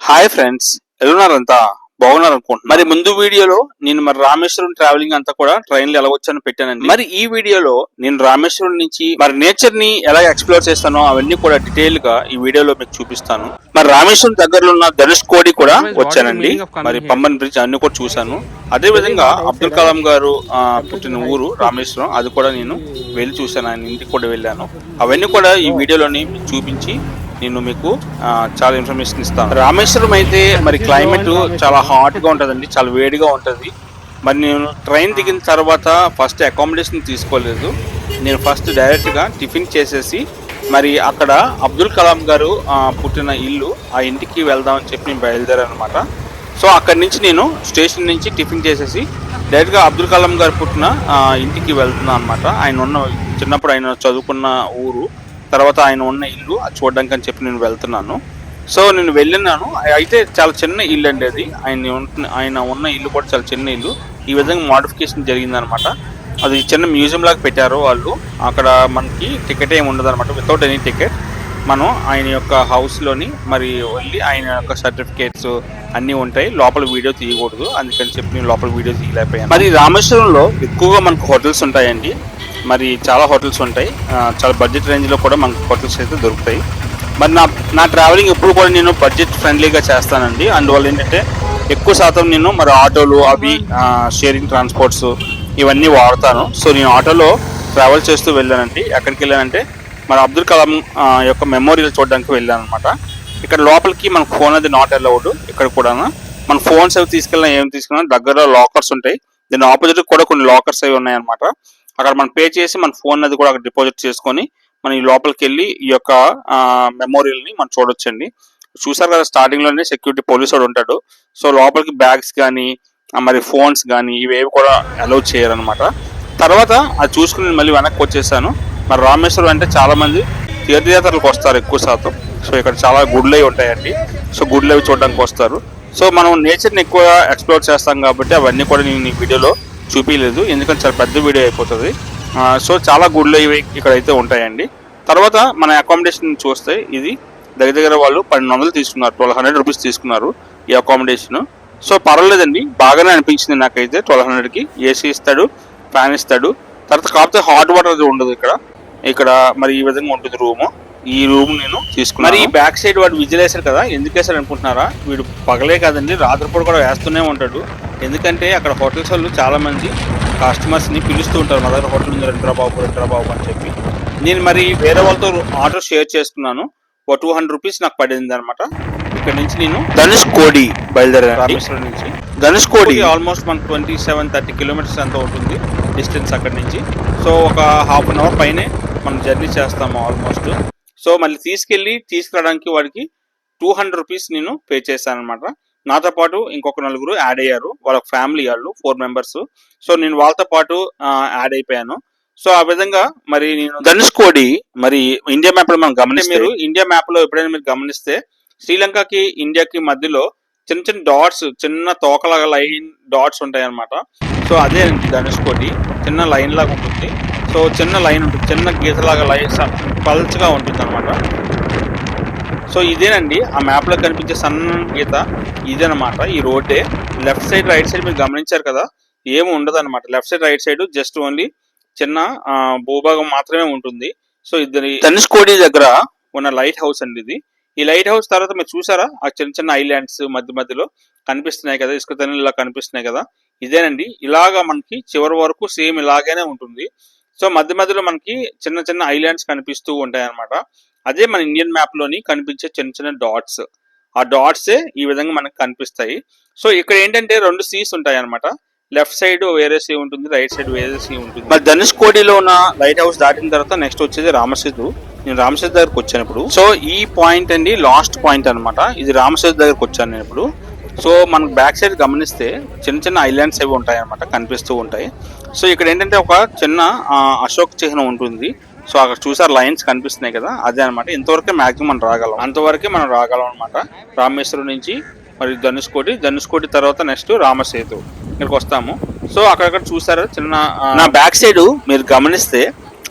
Hi friends ఎలాన్నారంతా బాగున్నారు అనుకుంటున్నాను మరి ముందు వీడియోలో నేను మరి రామేశ్వరం ట్రావెలింగ్ అంతా కూడా ట్రైన్లో ఎలా వచ్చానో పెట్టానండి. మరి ఈ వీడియోలో నేను రామేశ్వరం నుంచి మరి నేచర్ని ఎలా ఎక్స్ప్లోర్ చేస్తానో అవన్నీ కూడా డీటెయిల్గా ఈ వీడియోలో మీకు చూపిస్తాను. మరి రామేశ్వరం దగ్గరలో ఉన్న ధనుష్ కోడి కూడా వచ్చానండి. మరి పంబన్ బ్రిడ్జ్ అన్ని కూడా చూశాను. అదే విధంగా అబ్దుల్ కలాం గారు పుట్టిన ఊరు రామేశ్వరం అది కూడా నేను వెళ్ళి చూశాను. ఆయన ఇంటికి కూడా వెళ్ళాను. అవన్నీ కూడా ఈ వీడియోలోని చూపించి నేను మీకు చాలా ఇన్ఫర్మేషన్ ఇస్తాను రామేశ్వరం అయితే మరి క్లైమేట్ చాలా హాట్గా ఉంటుందండి చాలా వేడిగా ఉంటుంది. మరి నేను ట్రైన్ దిగిన తర్వాత ఫస్ట్ అకామిడేషన్ తీసుకోలేదు. నేను ఫస్ట్ డైరెక్ట్గా టిఫిన్ చేసేసి మరి అక్కడ అబ్దుల్ కలాం గారు పుట్టిన ఇల్లు ఆ ఇంటికి వెళ్దామని చెప్పి నేను బయలుదేరాను అనమాట సో అక్కడి నుంచి నేను స్టేషన్ నుంచి టిఫిన్ చేసేసి డైరెక్ట్గా అబ్దుల్ కలాం గారు పుట్టిన ఇంటికి వెళ్తున్నాను అనమాట ఆయన ఉన్న చిన్నప్పుడు ఆయన చదువుకున్న ఊరు. తర్వాత ఆయన ఉన్న ఇల్లు అది చూడడానికి అని చెప్పి నేను వెళ్తున్నాను. సో నేను వెళ్ళినాను. అయితే చాలా చిన్న ఇల్లు అండి అది. ఆయన ఆయన ఉన్న ఇల్లు కూడా చాలా చిన్న ఇల్లు. ఈ విధంగా మోడిఫికేషన్ జరిగిందనమాట. అది చిన్న మ్యూజియం లాగా పెట్టారు వాళ్ళు. అక్కడ మనకి టికెట్ ఏమి ఉండదు అనమాట వితౌట్ ఎనీ టికెట్ మనం ఆయన యొక్క హౌస్లోని మరి వెళ్ళి ఆయన యొక్క సర్టిఫికేట్స్ అన్నీ ఉంటాయి. లోపల వీడియో తీయకూడదు. అందుకని చెప్పి నేను లోపల వీడియో తీయలేకపోయాను. మరి రామేశ్వరంలో ఎక్కువగా మనకు హోటల్స్ ఉంటాయండి. మరి చాలా హోటల్స్ ఉంటాయి. చాలా బడ్జెట్ రేంజ్లో కూడా మనకు హోటల్స్ అయితే దొరుకుతాయి. మరి నా నా ట్రావెలింగ్ ఎప్పుడు కూడా నేను బడ్జెట్ ఫ్రెండ్లీగా చేస్తానండి. అందువల్ల ఏంటంటే ఎక్కువ శాతం నేను మరి ఆటోలు అవి షేరింగ్ ట్రాన్స్పోర్ట్స్ ఇవన్నీ వాడతాను. సో నేను ఆటోలో ట్రావెల్ చేస్తూ వెళ్ళానండి. ఎక్కడికి వెళ్ళానంటే మరి అబ్దుల్ కలాం యొక్క మెమోరియల్ చూడడానికి వెళ్ళాను అనమాట ఇక్కడ లోపలికి మన ఫోన్ అది నాట్ అలౌడ్ ఇక్కడ కూడా మన ఫోన్స్ అవి తీసుకెళ్ళినా ఏం తీసుకున్నా దగ్గర లాకర్స్ ఉంటాయి. దీని ఆపోజిట్ కూడా కొన్ని లాకర్స్ అవి ఉన్నాయన్నమాట. అక్కడ మనం పే చేసి మన ఫోన్ అది కూడా అక్కడ డిపాజిట్ చేసుకొని మనం ఈ లోపలికి వెళ్ళి ఈ యొక్క మెమోరియల్ని మనం చూడొచ్చండి. చూసారు కదా స్టార్టింగ్లోనే సెక్యూరిటీ పోలీస్ వాడు ఉంటాడు. సో లోపలికి బ్యాగ్స్ కానీ మరి ఫోన్స్ కానీ ఇవేవి కూడా అలౌ చేయరనమాట తర్వాత అది చూసుకుని మళ్ళీ వెనక్కి వచ్చేసాను. మరి రామేశ్వరం అంటే చాలా మంది తీర్థయాత్రలకు వస్తారు ఎక్కువ శాతం. సో ఇక్కడ చాలా గుడ్లు అవి ఉంటాయండి. సో గుడ్లు అవి చూడడానికి వస్తారు. సో మనం నేచర్ని ఎక్కువ ఎక్స్ప్లోర్ చేస్తాం కాబట్టి అవన్నీ కూడా నేను ఈ వీడియోలో చూపించలేదు ఎందుకంటే చాలా పెద్ద వీడియో అయిపోతుంది. సో చాలా గుడ్లు ఇవి ఇక్కడైతే ఉంటాయండి. తర్వాత మన అకామిడేషన్ చూస్తే ఇది దగ్గర దగ్గర వాళ్ళు పన్నెండు వందలు తీసుకున్నారు. ట్వెల్వ్ హండ్రెడ్ రూపీస్ తీసుకున్నారు ఈ అకామిడేషన్ సో పర్వాలేదండి. బాగానే అనిపించింది నాకైతే. ట్వెల్వ్ హండ్రెడ్కి ఏసీ ఇస్తాడు ఫ్యాన్ ఇస్తాడు. తర్వాత కాకపోతే హాట్ వాటర్ అది ఉండదు ఇక్కడ. ఇక్కడ మరి ఈ విధంగా ఉంటుంది రూమ్. ఈ రూమ్ నేను తీసుకున్నాను. మరి ఈ బ్యాక్ సైడ్ వాడు విజిల్ వేశారు కదా ఎందుకు వేశారు అనుకుంటున్నారా? వీడు పగలే కాదండి రాత్రిపూట కూడా వేస్తూనే ఉంటాడు. ఎందుకంటే అక్కడ హోటల్స్ వాళ్ళు చాలా మంది కస్టమర్స్ని పిలుస్తూ ఉంటారు. మా దగ్గర హోటల్ ఉంది రెంట్రా బాబు రెంట్రా బాబు అని చెప్పి. నేను మరి వేరే వాళ్ళతో ఆర్డర్ షేర్ చేసుకున్నాను ఓ టూ హండ్రెడ్ రూపీస్ నాకు పడింది అనమాట ఇక్కడ నుంచి నేను ధనుష్ కోడి బయలుదేరాను నుంచి. ధనుష్ కోడి. ఆల్మోస్ట్ మనకు ట్వంటీ సెవెన్ థర్టీ కిలోమీటర్స్ అంత ఉంటుంది డిస్టెన్స్ అక్కడ నుంచి. సో ఒక హాఫ్ అన్ అవర్ పైనే మనం జర్నీ చేస్తాము ఆల్మోస్ట్ సో మళ్ళీ తీసుకెళ్ళి తీసుకురావడానికి వాడికి టూ హండ్రెడ్ రూపీస్ నేను పే చేశాను అనమాట నాతో పాటు ఇంకొక నలుగురు యాడ్ అయ్యారు. వాళ్ళ ఫ్యామిలీ వాళ్ళు ఫోర్ మెంబర్స్ సో నేను వాళ్ళతో పాటు యాడ్ అయిపోయాను. సో ఆ విధంగా మరి నేను ధనుష్ కోడి మరి ఇండియా మ్యాప్లో మనం గమనిస్తే మీరు ఇండియా మ్యాప్లో ఎప్పుడైనా మీరు గమనిస్తే శ్రీలంకకి ఇండియాకి మధ్యలో చిన్న చిన్న డాట్స్ చిన్న తోకలాగా లైన్ డాట్స్ ఉంటాయి అనమాట సో అదే ధనుష్ కోటి చిన్న లైన్ లాగా ఉంటుంది. సో చిన్న లైన్ ఉంటుంది చిన్న గీతలాగా లైన్ పల్చగా ఉంటుంది అనమాట సో ఇదేనండి ఆ మ్యాప్లో కనిపించే సన్న గీత. ఇదేనమాట ఈ రోడ్డే. లెఫ్ట్ సైడ్ రైట్ సైడ్ మీరు గమనించారు కదా ఏమి ఉండదు అనమాట left side right side just only చిన్న భూభాగం మాత్రమే ఉంటుంది. సో ఇద్దరి ధనుష్కోడి దగ్గర ఉన్న లైట్ హౌస్ అండి ఇది. ఈ లైట్ హౌస్ తర్వాత మీరు చూసారా? ఆ చిన్న చిన్న ఐలాండ్స్ మధ్య మధ్యలో కనిపిస్తున్నాయి కదా ఇసుక తనులు ఇలా కనిపిస్తున్నాయి కదా. ఇదేనండి. ఇలాగా మనకి చివరి వరకు సేమ్ ఇలాగనే ఉంటుంది. సో మధ్య మధ్యలో మనకి చిన్న చిన్న ఐలాండ్స్ కనిపిస్తూ ఉంటాయి అన్నమాట అదే మన ఇండియన్ మ్యాప్లోని కనిపించే చిన్న చిన్న డాట్స్. ఆ డాట్సే ఈ విధంగా మనకు కనిపిస్తాయి. సో ఇక్కడ ఏంటంటే రెండు సీస్ ఉంటాయి అన్నమాట లెఫ్ట్ సైడ్ వేరే సీ ఉంటుంది రైట్ సైడ్ వేరే సీ ఉంటుంది. మరి ధనుష్కోడిలో ఉన్న లైట్ హౌస్ దాటిన తర్వాత నెక్స్ట్ వచ్చేది రామసేతు నేను రామసేతు దగ్గరకు వచ్చాను ఇప్పుడు. సో ఈ పాయింట్ అండి లాస్ట్ పాయింట్ అనమాట ఇది రామసేతు దగ్గరకు వచ్చాను నేను ఇప్పుడు. సో మనకు బ్యాక్ సైడ్ గమనిస్తే చిన్న చిన్న ఐలాండ్స్ అవి ఉంటాయి అనమాట కనిపిస్తూ ఉంటాయి. సో ఇక్కడ ఏంటంటే ఒక చిన్న అశోక్ చిహ్నం ఉంటుంది. సో అక్కడ చూసారు లైన్స్ కనిపిస్తున్నాయి కదా అదే అనమాట ఇంతవరకే మాక్సిమం మనం రాగలం. అంతవరకే మనం రాగలం అనమాట రామేశ్వరం నుంచి మరి ధనుష్కోటి ధనుష్కోటి తర్వాత నెక్స్ట్ రామసేతు. ఇక్కడికి వస్తాము. సో అక్కడక్కడ చూసారా చిన్న నా బ్యాక్ సైడ్ మీరు గమనిస్తే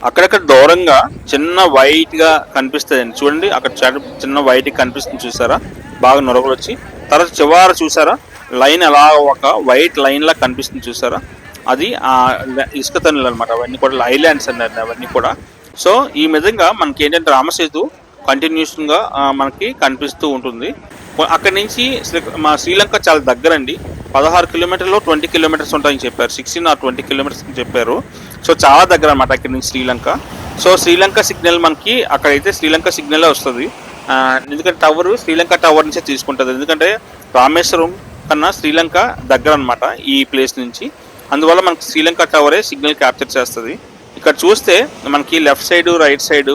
అక్కడక్కడ దూరంగా చిన్న వైట్గా కనిపిస్తుంది చూడండి అక్కడ చిన్న వైట్ కనిపిస్తుంది చూసారా? బాగా నొరగలు వచ్చి. తర్వాత చివర చూసారా? లైన్ ఎలా ఒక వైట్ లైన్ లా కనిపిస్తుంది చూసారా? అది ఆ ఇసుక తనులు అనమాట అవన్నీ కూడా ఐలాండ్స్ అన్నారు అవన్నీ కూడా. సో ఈ విధంగా మనకి ఏంటంటే రామసేతు కంటిన్యూస్గా మనకి కనిపిస్తూ ఉంటుంది. అక్కడి నుంచి మా శ్రీలంక చాలా దగ్గరండి. పదహారు కిలోమీటర్లు ట్వంటీ కిలోమీటర్స్ ఉంటాయని చెప్పారు. సిక్స్టీన్ ఆర్ ట్వంటీ కిలోమీటర్స్ అని చెప్పారు. సో చాలా దగ్గర అనమాట అక్కడి నుంచి శ్రీలంక. సో శ్రీలంక సిగ్నల్ మనకి అక్కడైతే శ్రీలంక సిగ్నల్ వస్తుంది. ఎందుకంటే టవర్ శ్రీలంక టవర్ నుంచే తీసుకుంటుంది. ఎందుకంటే రామేశ్వరం కన్నా శ్రీలంక దగ్గర అనమాట ఈ ప్లేస్ నుంచి. అందువల్ల మనకి శ్రీలంక టవరే సిగ్నల్ క్యాప్చర్ చేస్తుంది. ఇక్కడ చూస్తే మనకి లెఫ్ట్ సైడ్ రైట్ సైడ్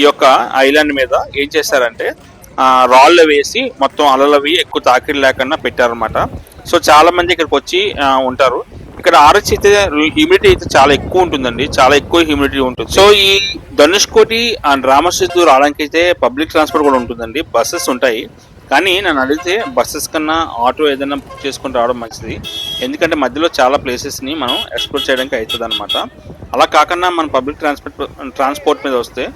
ఈ యొక్క ఐలాండ్ మీద ఏం చేశారంటే రాళ్ళు వేసి మొత్తం అలలవి ఎక్కువ తాకిడి లేకుండా పెట్టారనమాట సో చాలా మంది ఇక్కడికి వచ్చి ఉంటారు. ఇక్కడ ఆర్ఎస్ అయితే హ్యూమిడిటీ అయితే చాలా ఎక్కువ ఉంటుందండి. చాలా ఎక్కువ హ్యూమిడిటీ ఉంటుంది. సో ఈ ధనుష్కోటి అండ్ రామసేతు రావడానికి అయితే పబ్లిక్ ట్రాన్స్పోర్ట్ కూడా ఉంటుందండి. బస్సెస్ ఉంటాయి. కానీ నన్ను అడిగితే బస్సెస్ కన్నా ఆటో ఏదైనా బుక్ చేసుకుని రావడం మంచిది. ఎందుకంటే మధ్యలో చాలా ప్లేసెస్ని మనం ఎక్స్ప్లోర్ చేయడానికి అవుతుంది అనమాట అలా కాకుండా మనం పబ్లిక్ ట్రాన్స్పోర్ట్ ట్రాన్స్పోర్ట్ మీద వస్తే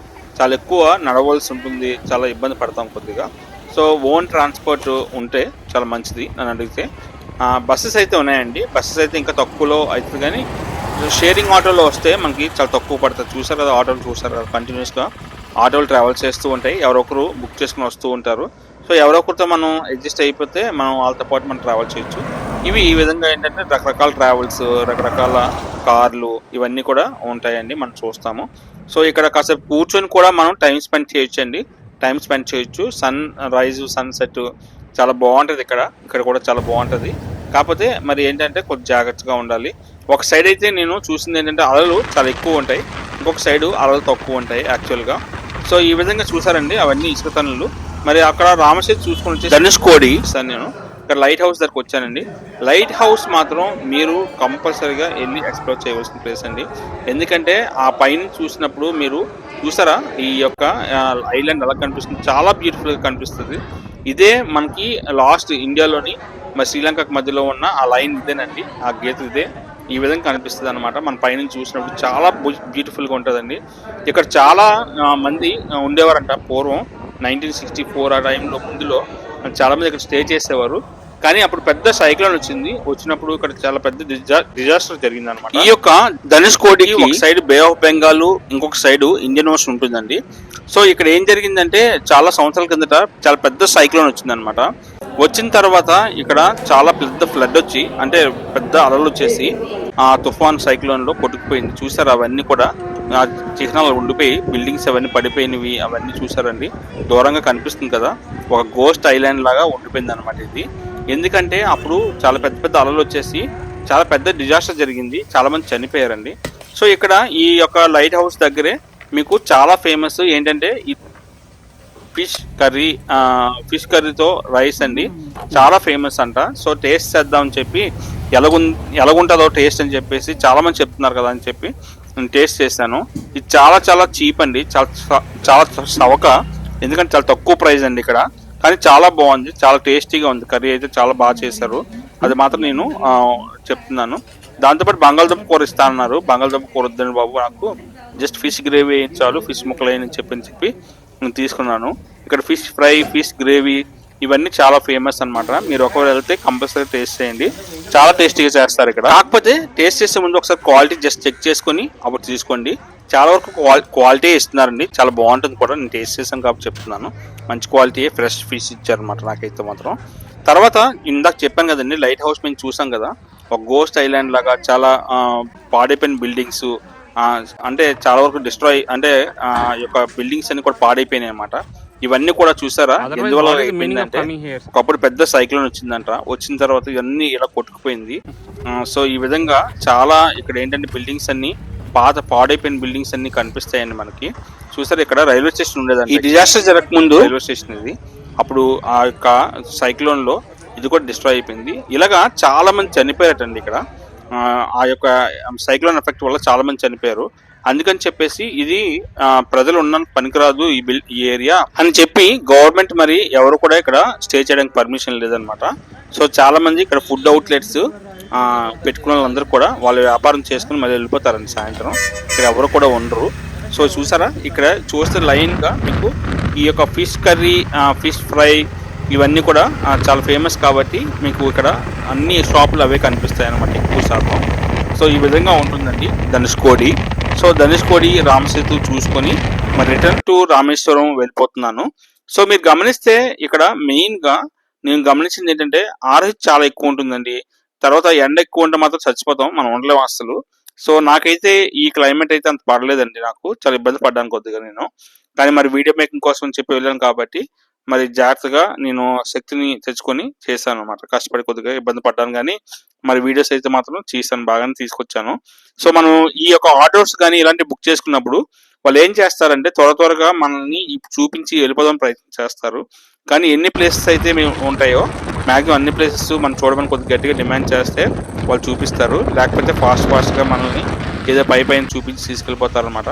చాలా ఎక్కువ నడవలసి ఉంటుంది. చాలా ఇబ్బంది పడతాం కొద్దిగా. సో ఓన్ ట్రాన్స్పోర్ట్ ఉంటే చాలా మంచిది నన్ను అడిగితే బస్సెస్ అయితే ఉన్నాయండి. బస్సెస్ అయితే ఇంకా తక్కువలో అవుతుంది కానీ షేరింగ్ ఆటోలో వస్తే మనకి చాలా తక్కువ పడుతుంది చూసారు కదా ఆటోలు చూసారు కదా కంటిన్యూస్గా ఆటోలు ట్రావెల్ చేస్తూ ఉంటాయి. ఎవరొకరు బుక్ చేసుకుని వస్తూ ఉంటారు. సో ఎవరొకరితో మనం అడ్జస్ట్ అయిపోతే మనం వాళ్ళతో పాటు మనం ట్రావెల్ చేయొచ్చు. ఇవి ఈ విధంగా ఏంటంటే రకరకాల ట్రావెల్స్ రకరకాల కార్లు ఇవన్నీ కూడా ఉంటాయండి మనం చూస్తాము. సో ఇక్కడ కాసేపు కూర్చొని కూడా మనం టైం స్పెండ్ చేయొచ్చు అండి టైం స్పెండ్ చేయొచ్చు. సన్ రైజ్ సన్సెట్ చాలా బాగుంటుంది ఇక్కడ. ఇక్కడ కూడా చాలా బాగుంటుంది. కాకపోతే మరి ఏంటంటే కొంచెం జాగ్రత్తగా ఉండాలి. ఒక సైడ్ అయితే నేను చూసింది ఏంటంటే అలలు చాలా ఎక్కువ ఉంటాయి. ఇంకొక సైడ్ అలలు తక్కువ ఉంటాయి యాక్చువల్గా సో ఈ విధంగా చూసారండి అవన్నీ ఇసుక తనులు మరి అక్కడ రామసేతు చూసుకొని వచ్చి ధనుష్ కోడి. సార్ నేను. ఇక్కడ లైట్ హౌస్ దగ్గరకు వచ్చానండి. లైట్ హౌస్ మాత్రం మీరు కంపల్సరీగా వెళ్ళి ఎక్స్ప్లోర్ చేయవలసిన ప్లేస్ అండి. ఎందుకంటే ఆ పైన చూసినప్పుడు మీరు చూసారా? ఈ యొక్క ఐలాండ్ ఎలా కనిపిస్తుంది. చాలా బ్యూటిఫుల్గా కనిపిస్తుంది. ఇదే మనకి లాస్ట్ ఇండియాలోని మరి శ్రీలంకకు మధ్యలో ఉన్న ఆ లైన్ ఇదేనండి ఆ గీత ఇదే. ఈ విధంగా కనిపిస్తుంది అనమాట మన పైనుంచి చూసినప్పుడు చాలా బ్యూటిఫుల్గా ఉంటుందండి. ఇక్కడ చాలా మంది ఉండేవారంట పూర్వం. నైన్టీన్ సిక్స్టీ ఫోర్ ఆ టైంలో ముందులో చాలా మంది ఇక్కడ స్టే చేసేవారు. కానీ అప్పుడు పెద్ద సైక్లోన్ వచ్చింది. వచ్చినప్పుడు ఇక్కడ చాలా పెద్ద డిజాస్టర్ జరిగింది అనమాట ఈ యొక్క ధనుష్ కోటి ఒక సైడ్ బే ఆఫ్ బెంగాల్ ఇంకొక సైడ్ ఇండియన్ ఓషన్ ఉంటుందండి. సో ఇక్కడ ఏం జరిగిందంటే చాలా సంవత్సరాల కిందట చాలా పెద్ద సైక్లోన్ వచ్చింది వచ్చిన తర్వాత ఇక్కడ చాలా పెద్ద ఫ్లడ్ వచ్చి అంటే పెద్ద అలలు వచ్చేసి ఆ తుఫాన్ సైక్లోన్లో కొట్టుకుపోయింది. చూసారు అవన్నీ కూడా? ఆ చిహ్నాలు ఉండిపోయి బిల్డింగ్స్ అవన్నీ పడిపోయినవి అవన్నీ చూసారండి. దూరంగా కనిపిస్తుంది కదా. ఒక గోస్ట్ ఐలాండ్ లాగా ఉండిపోయింది అనమాట ఇది. ఎందుకంటే అప్పుడు చాలా పెద్ద పెద్ద అలలు వచ్చేసి చాలా పెద్ద డిజాస్టర్ జరిగింది. చాలా మంది చనిపోయారండి. సో ఇక్కడ ఈ యొక్క లైట్ హౌస్ దగ్గరే మీకు చాలా ఫేమస్ ఏంటంటే ఈ ఫిష్ కర్రీ ఫిష్ కర్రీతో రైస్ అండి. చాలా ఫేమస్ అంట. సో టేస్ట్ చేద్దాం అని చెప్పి ఎలాగు ఎలాగుంటుందో టేస్ట్ అని చెప్పేసి చాలా మంది చెప్తున్నారు కదా అని చెప్పి నేను టేస్ట్ చేశాను. ఇది చాలా చాలా చీప్ అండి. చాలా చాలా చవక ఎందుకంటే చాలా తక్కువ ప్రైస్ అండి ఇక్కడ. కానీ చాలా బాగుంది చాలా టేస్టీగా ఉంది. కర్రీ అయితే చాలా బాగా చేశారు. అది మాత్రం నేను చెప్తున్నాను. దాంతోపాటు బంగాళదుంప కూర ఇస్తానన్నారు బంగాళదుంప కూర వద్దండి బాబు నాకు. జస్ట్ ఫిష్ గ్రేవీ చాలు ఫిష్ ముక్కలు అని చెప్పి అని చెప్పి నేను తీసుకున్నాను. ఇక్కడ ఫిష్ ఫ్రై ఫిష్ గ్రేవీ ఇవన్నీ చాలా ఫేమస్ అన్నమాట. మీరు ఒకవేళ వెళ్తే కంపల్సరీ టేస్ట్ చేయండి. చాలా టేస్టీగా చేస్తారు ఇక్కడ. కాకపోతే టేస్ట్ చేసే ముందు ఒకసారి క్వాలిటీ జస్ట్ చెక్ చేసుకొని అప్పుడు తీసుకోండి. చాలా వరకు క్వాలిటీ ఇస్తున్నారండి. చాలా బాగుంటుంది కూడా. నేను టేస్ట్ చేశాను కాబట్టి చెప్తున్నాను. మంచి క్వాలిటీ ఫ్రెష్ ఫిష్ ఇచ్చారన్నమాట నాకైతే మాత్రం. తర్వాత ఇందాక చెప్పాను కదండి లైట్ హౌస్ మేము చూసాం కదా ఒక గోస్ట్ ఐలాండ్ లాగా చాలా పాడైపోయిన బిల్డింగ్స్ అంటే చాలా వరకు డిస్ట్రాయ్ అంటే ఆ యొక్క బిల్డింగ్స్ అన్ని కూడా పాడైపోయినాయి అన్నమాట. ఇవన్నీ కూడా చూసారా? ఎందువల్ల అయిపోయిందంటే? ఒకప్పుడు పెద్ద సైక్లోన్ వచ్చిందంట వచ్చిన తర్వాత ఇవన్నీ ఇలా కొట్టుకుపోయింది. సో ఈ విధంగా చాలా ఇక్కడ ఏంటంటే బిల్డింగ్స్ అన్ని పాత పాడైపోయిన బిల్డింగ్స్ అన్ని కనిపిస్తాయండి మనకి. చూసారు ఇక్కడ రైల్వే స్టేషన్ ఉండేదండి. ఈ డిజాస్టర్ జరగక ముందు రైల్వే స్టేషన్ ఇది. అప్పుడు ఆ యొక్క సైక్లోన్లో ఇది కూడా డిస్ట్రాయ్ అయిపోయింది. ఇలాగా చాలా మంది చనిపోయారటండి ఇక్కడ. ఆ, యొక్క సైక్లోన్ ఎఫెక్ట్ వల్ల చాలా మంది చనిపోయారు. అందుకని చెప్పేసి ఇది ప్రజలు ఉన్న పనికిరాదు ఈ బిల్ ఈ ఏరియా అని చెప్పి గవర్నమెంట్ మరి ఎవరు కూడా ఇక్కడ స్టే చేయడానికి పర్మిషన్ లేదనమాట సో చాలా మంది ఇక్కడ ఫుడ్ అవుట్లెట్స్ పెట్టుకున్న వాళ్ళందరూ కూడా వాళ్ళ వ్యాపారం చేసుకుని మళ్ళీ వెళ్ళిపోతారండి సాయంత్రం. ఇక్కడ ఎవరు కూడా ఉండరు. సో చూసారా? ఇక్కడ చూస్తే లైన్గా మీకు ఈ యొక్క ఫిష్ కర్రీ ఫిష్ ఫ్రై ఇవన్నీ కూడా చాలా ఫేమస్ కాబట్టి మీకు ఇక్కడ అన్ని షాపులు అవే కనిపిస్తాయి అనమాట ఎక్కువ శాతం. సో ఈ విధంగా ఉంటుందండి ధనుష్కోడి సో ధనుష్కోడి రామసేతు చూసుకొని మరి రిటర్న్ టు రామేశ్వరం వెళ్ళిపోతున్నాను. సో మీరు గమనిస్తే ఇక్కడ మెయిన్గా నేను గమనించింది ఏంటంటే ఆర్హెచ్ చాలా ఎక్కువ ఉంటుందండి. తర్వాత ఎండ ఎక్కువ ఉంటే మాత్రం చచ్చిపోతాం. మనం ఉండలేము అసలు సో నాకైతే ఈ క్లైమేట్ అయితే అంత పడలేదండి నాకు. చాలా ఇబ్బంది పడ్డాను కొద్దిగా నేను. కానీ మరి వీడియో మేకింగ్ కోసం చెప్పి వెళ్ళాను కాబట్టి మరి జాగ్రత్తగా నేను శక్తిని తెచ్చుకొని చేశాను అనమాట కష్టపడి కొద్దిగా ఇబ్బంది పడ్డాను కానీ మరి వీడియోస్ అయితే మాత్రం చేశాను. బాగానే తీసుకొచ్చాను. సో మనం ఈ యొక్క ఆర్డర్స్ కానీ ఇలాంటి బుక్ చేసుకున్నప్పుడు వాళ్ళు ఏం చేస్తారంటే త్వర త్వరగా మనల్ని చూపించి వెళ్ళిపోదాం ప్రయత్నం చేస్తారు. కానీ ఎన్ని ప్లేసెస్ అయితే మేము ఉంటాయో మ్యాక్సిమం అన్ని ప్లేసెస్ మనం చూడమని కొద్దిగా గట్టిగా డిమాండ్ చేస్తే వాళ్ళు చూపిస్తారు. లేకపోతే ఫాస్ట్ ఫాస్ట్గా మనల్ని ఏదో పై పైన చూపించి తీసుకెళ్ళిపోతారు అనమాట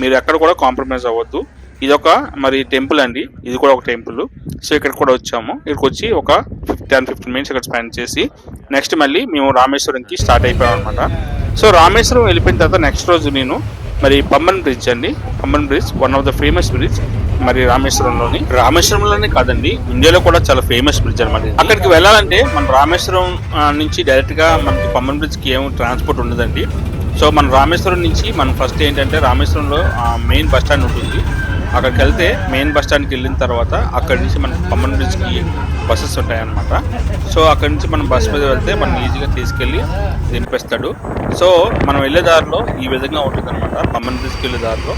మీరు ఎక్కడ కూడా కాంప్రమైజ్ అవ్వద్దు. ఇది ఒక మరి టెంపుల్ అండి. ఇది కూడా ఒక టెంపుల్ సో ఇక్కడ కూడా వచ్చాము. ఇక్కడికి వచ్చి ఒక టెన్ ఫిఫ్టీన్ మినిట్స్ ఇక్కడ స్పెండ్ చేసి నెక్స్ట్ మళ్ళీ మేము రామేశ్వరంకి స్టార్ట్ అయిపోయాం అనమాట సో రామేశ్వరం వెళ్ళిపోయిన తర్వాత నెక్స్ట్ రోజు నేను మరి పంబన్ బ్రిడ్జ్ అండి. Pamban bridge one of the famous bridge మరి రామేశ్వరంలోని? రామేశ్వరంలోనే కాదండి ఇండియాలో కూడా చాలా ఫేమస్ బ్రిడ్జ్ అనమాట అక్కడికి వెళ్ళాలంటే మన రామేశ్వరం నుంచి డైరెక్ట్గా మనకి పమ్మన్ బ్రిడ్జ్కి ఏం ట్రాన్స్పోర్ట్ ఉండదండి. సో మన రామేశ్వరం నుంచి మనం ఫస్ట్ ఏంటంటే రామేశ్వరంలో మెయిన్ బస్ స్టాండ్ ఉంటుంది. అక్కడికి వెళ్తే మెయిన్ బస్ స్టాండ్కి వెళ్ళిన తర్వాత అక్కడి నుంచి మనకి పమ్మన్ బ్రిడ్జ్కి బస్సెస్ ఉంటాయన్నమాట. సో అక్కడి నుంచి మనం బస్ మీద వెళ్తే మనం ఈజీగా తీసుకెళ్ళి దింపేస్తాడు. సో మనం వెళ్ళే దారిలో ఈ విధంగా ఉంటుంది అనమాట పమ్మన్ బ్రిడ్జ్కి వెళ్ళే దారిలో.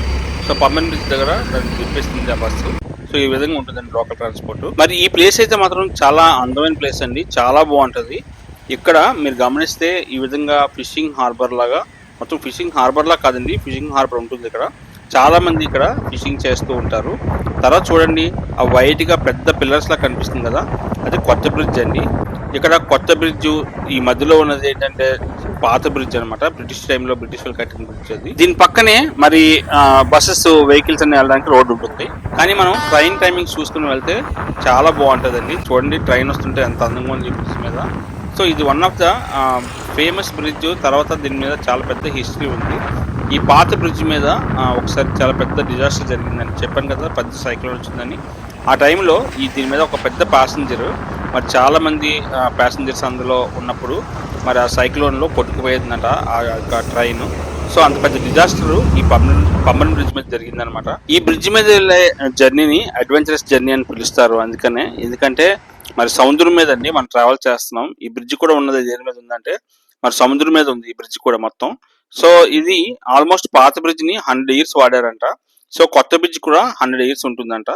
సో పమ్మన్ బ్రిడ్జ్ దగ్గర దాన్ని చూపిస్తుంది ఆ బస్సు. సో ఈ విధంగా ఉంటుందండి లోకల్ ట్రాన్స్పోర్ట్. మరి ఈ ప్లేస్ అయితే మాత్రం చాలా అందమైన ప్లేస్ అండి. చాలా బాగుంటుంది. ఇక్కడ మీరు గమనిస్తే ఈ విధంగా ఫిషింగ్ హార్బర్ లాగా మొత్తం ఫిషింగ్ హార్బర్ లా కాదండి ఫిషింగ్ హార్బర్ ఉంటుంది ఇక్కడ. చాలా మంది ఇక్కడ ఫిషింగ్ చేస్తూ ఉంటారు. తర్వాత చూడండి ఆ వైట్గా పెద్ద పిల్లర్స్ లా కనిపిస్తుంది కదా. అది కొత్త బ్రిడ్జ్ అండి. ఇక్కడ కొత్త బ్రిడ్జ్ ఈ మధ్యలో ఉన్నది ఏంటంటే పాత బ్రిడ్జ్ అనమాట బ్రిటిష్ టైంలో బ్రిటిష్ వాళ్ళు కట్టిన బ్రిడ్జ్ అది. దీని పక్కనే మరి బస్సెస్ వెహికల్స్ అన్ని వెళ్ళడానికి రోడ్డు ఉంటుంది. కానీ మనం ట్రైన్ టైమింగ్ చూసుకుని వెళ్తే చాలా బాగుంటుందండి. చూడండి ట్రైన్ వస్తుంటే ఎంత అందంగా ఉంది బ్రిడ్జ్ మీద. సో ఇది one of the famous bridge తర్వాత దీని మీద చాలా పెద్ద హిస్టరీ ఉంది. ఈ పాత బ్రిడ్జ్ మీద ఒకసారి చాలా పెద్ద డిజాస్టర్ జరిగిందని చెప్పాను కదా పెద్ద సైక్లోన్ వచ్చిందని. ఆ టైంలో ఈ దీని మీద ఒక పెద్ద ప్యాసింజర్ మరి చాలా మంది ప్యాసింజర్స్ అందులో ఉన్నప్పుడు మరి ఆ సైక్లోన్లో కొట్టుకుపోయిందట ఆ యొక్క ట్రైన్. సో అంత పెద్ద డిజాస్టర్ ఈ పంబన్ పంబన్ బ్రిడ్జ్ మీద జరిగిందనమాట ఈ బ్రిడ్జ్ మీద వెళ్ళే జర్నీని అడ్వెంచరస్ జర్నీ అని పిలుస్తారు అందుకనే. ఎందుకంటే మరి సముద్రం మీద అండి మనం ట్రావెల్ చేస్తున్నాం. ఈ బ్రిడ్జ్ కూడా ఉన్నది దేని మీద ఉందంటే మరి సముద్రం మీద ఉంది ఈ బ్రిడ్జ్ కూడా మొత్తం. సో ఇది ఆల్మోస్ట్ పాత బ్రిడ్జ్ని హండ్రెడ్ ఇయర్స్ వాడారంట. సో కొత్త బ్రిడ్జ్ కూడా హండ్రెడ్ ఇయర్స్ ఉంటుందంట.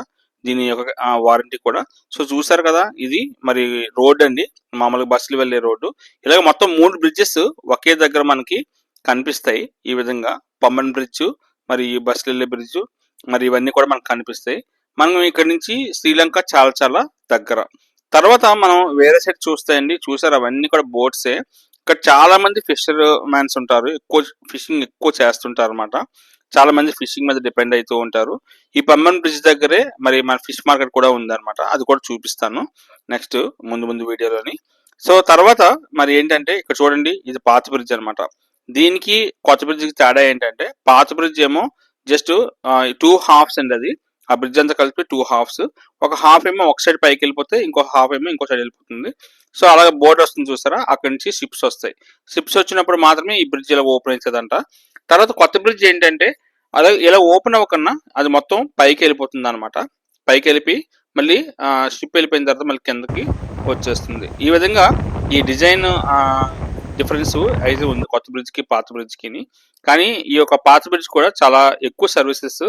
దీని యొక్క వారంటీ కూడా. సో చూసారు కదా ఇది మరి రోడ్ అండి. మామూలుగా బస్సులు వెళ్ళే రోడ్డు. ఇలాగ మొత్తం మూడు బ్రిడ్జెస్ ఒకే దగ్గర మనకి కనిపిస్తాయి ఈ విధంగా. పమ్మన్ బ్రిడ్జ్ మరి ఈ బస్సులు వెళ్ళే బ్రిడ్జ్ మరి ఇవన్నీ కూడా మనకు కనిపిస్తాయి. మనం ఇక్కడ నుంచి శ్రీలంక చాలా చాలా దగ్గర. తర్వాత మనం వేరే సైడ్ చూస్తాయండి చూసారు? అవన్నీ కూడా బోట్సే ఇక్కడ చాలా మంది ఫిషర్ మ్యాన్స్ ఉంటారు. ఎక్కువ ఫిషింగ్ ఎక్కువ చేస్తుంటారు అనమాట చాలా మంది ఫిషింగ్ మీద డిపెండ్ అవుతూ ఉంటారు. ఈ పమ్మన్ బ్రిడ్జ్ దగ్గరే మరి మన ఫిష్ మార్కెట్ కూడా ఉందన్నమాట. అది కూడా చూపిస్తాను నెక్స్ట్ ముందు ముందు వీడియోలోని. సో తర్వాత మరి ఏంటంటే ఇక్కడ చూడండి ఇది పాత బ్రిడ్జ్ అనమాట దీనికి కొత్త బ్రిడ్జ్కి తేడా ఏంటంటే పాత బ్రిడ్జ్ ఏమో జస్ట్ టూ హాఫ్స్ అండి అది. ఆ బ్రిడ్జ్ అంతా కలిపి టూ హాఫ్స్ ఒక హాఫ్ ఏమో ఒక సైడ్ పైకి వెళ్ళిపోతే ఇంకో హాఫ్ ఏమో ఇంకో సైడ్ వెళ్ళిపోతుంది. సో అలాగే బోర్డు వస్తుంది చూసారా? అక్కడి నుంచి షిప్స్ వస్తాయి. షిప్స్ వచ్చినప్పుడు మాత్రమే ఈ బ్రిడ్జ్ ఇలా ఓపెన్ అవుతుందంట తర్వాత కొత్త బ్రిడ్జ్ ఏంటంటే అలాగే ఇలా ఓపెన్ అవ్వకన్నా అది మొత్తం పైకి వెళ్ళిపోతుంది అనమాట పైకి వెళ్ళిపోయి మళ్ళీ షిప్ వెళ్ళిపోయిన తర్వాత మళ్ళీ కిందకి వచ్చేస్తుంది. ఈ విధంగా ఈ డిజైన్ డిఫరెన్స్ అయితే ఉంది కొత్త బ్రిడ్జ్కి పాత బ్రిడ్జ్కి కానీ. ఈ యొక్క పాత బ్రిడ్జ్ కూడా చాలా ఎక్కువ సర్వీసెస్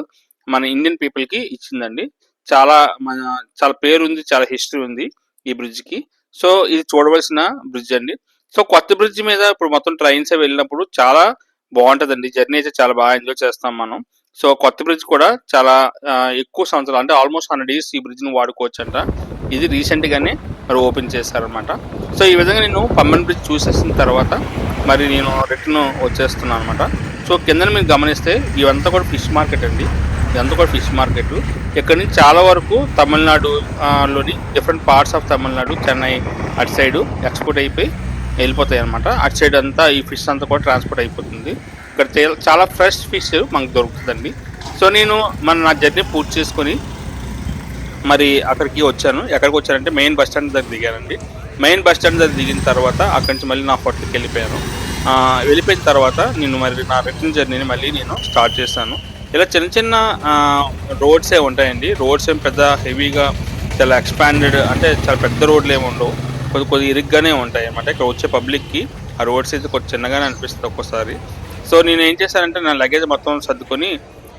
మన ఇండియన్ పీపుల్కి ఇచ్చిందండి. చాలా మన చాలా పేరు ఉంది చాలా హిస్టరీ ఉంది ఈ బ్రిడ్జ్కి సో ఇది చూడవలసిన బ్రిడ్జ్ అండి. సో కొత్త బ్రిడ్జ్ మీద ఇప్పుడు మొత్తం ట్రైన్స్ వెళ్ళినప్పుడు చాలా బాగుంటదండి. జర్నీ అయితే చాలా బాగా ఎంజాయ్ చేస్తాం మనం. సో కొత్త బ్రిడ్జ్ కూడా చాలా ఎక్కువ సంవత్సరాలు అంటే ఆల్మోస్ట్ హండ్రెడ్ ఇయర్స్ ఈ బ్రిడ్జ్ని వాడుకోవచ్చు అంట ఇది రీసెంట్ గానే మరి ఓపెన్ చేశారనమాట సో ఈ విధంగా నేను పమ్మన్ బ్రిడ్జ్ చూసేసిన తర్వాత మరి నేను రిటర్న్ వచ్చేస్తున్నాను అనమాట సో కింద మీరు గమనిస్తే ఇవంతా కూడా ఫిష్ మార్కెట్ అండి. ఇదంతా కూడా ఫిష్ మార్కెట్. ఇక్కడ నుంచి చాలా వరకు తమిళనాడు లోని different parts of Tamil Nadu Chennai అటు సైడ్ ఎక్స్పోర్ట్ అయిపోయి వెళ్ళిపోతాయి అనమాట అటు సైడ్ అంతా ఈ ఫిష్ అంతా కూడా ట్రాన్స్పోర్ట్ అయిపోతుంది. ఇక్కడ చాలా ఫ్రెష్ ఫిష్ మనకు దొరుకుతుందండి. సో నేను మన నా జర్నీ పూర్తి చేసుకొని మరి అక్కడికి వచ్చాను. ఎక్కడికి వచ్చానంటే మెయిన్ బస్ స్టాండ్ దగ్గర దిగానండి. మెయిన్ బస్ స్టాండ్ దగ్గర దిగిన తర్వాత అక్కడి నుంచి మళ్ళీ నా హోటల్కి వెళ్ళిపోయాను. వెళ్ళిపోయిన తర్వాత నేను మరి నా రిటర్న్ జర్నీని మళ్ళీ నేను స్టార్ట్ చేశాను. ఇలా చిన్న చిన్న రోడ్సే ఉంటాయండి. రోడ్స్ ఏం పెద్ద హెవీగా చాలా ఎక్స్పాండెడ్ అంటే చాలా పెద్ద రోడ్లు ఏమి ఉండవు. కొద్ది కొద్ది ఇరుగ్గానే ఉంటాయి అన్నమాట. ఇక్కడ వచ్చే పబ్లిక్కి ఆ రోడ్స్ అయితే కొంచెం చిన్నగానే అనిపిస్తుంది ఒక్కోసారి. సో నేను ఏం చేశానంటే నా లగేజ్ మొత్తం సర్దుకొని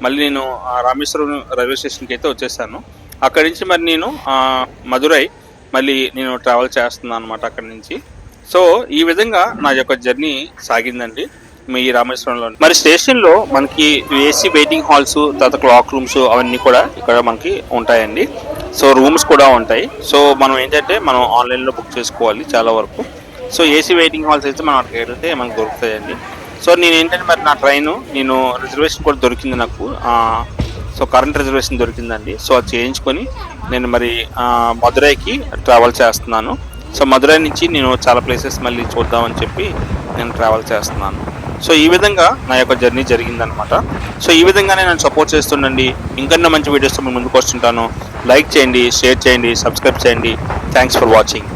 మళ్ళీ నేను ఆ రామేశ్వరం రైల్వే స్టేషన్కి అయితే వచ్చేసాను. అక్కడి నుంచి మరి నేను మధురై మళ్ళీ నేను ట్రావెల్ చేస్తున్నాను అనమాట అక్కడి నుంచి. సో ఈ విధంగా నా యొక్క జర్నీ సాగిందండి. మీ రామేశ్వరంలో మరి స్టేషన్లో మనకి ఏసీ వెయిటింగ్ హాల్స్ తర్వాత క్లాక్ రూమ్స్ అవన్నీ కూడా ఇక్కడ మనకి ఉంటాయండి. సో రూమ్స్ కూడా ఉంటాయి. సో మనం ఏంటంటే మనం ఆన్లైన్లో బుక్ చేసుకోవాలి చాలా వరకు. సో ఏసీ వెయిటింగ్ హాల్స్ అయితే మనం అక్కడికి వెళ్తే మనకు దొరుకుతాయండి. సో నేను ఏంటంటే మరి నా ట్రైన్ నేను రిజర్వేషన్ కూడా దొరికింది నాకు. సో కరెంట్ రిజర్వేషన్ దొరికిందండి. సో అది చేయించుకొని నేను మరి మదురైకి ట్రావెల్ చేస్తున్నాను. సో మదురై నుంచి నేను చాలా ప్లేసెస్ మళ్ళీ చూద్దామని చెప్పి నేను ట్రావెల్ చేస్తున్నాను. సో ఈ విధంగా నా యొక్క జర్నీ జరిగిందనమాట సో ఈ విధంగానే నేను సపోర్ట్ చేస్తుండండి. ఇంకన్నా మంచి వీడియోస్తో మేము ముందుకు వస్తుంటాను. లైక్ చేయండి షేర్ చేయండి సబ్స్క్రైబ్ చేయండి. Thanks for watching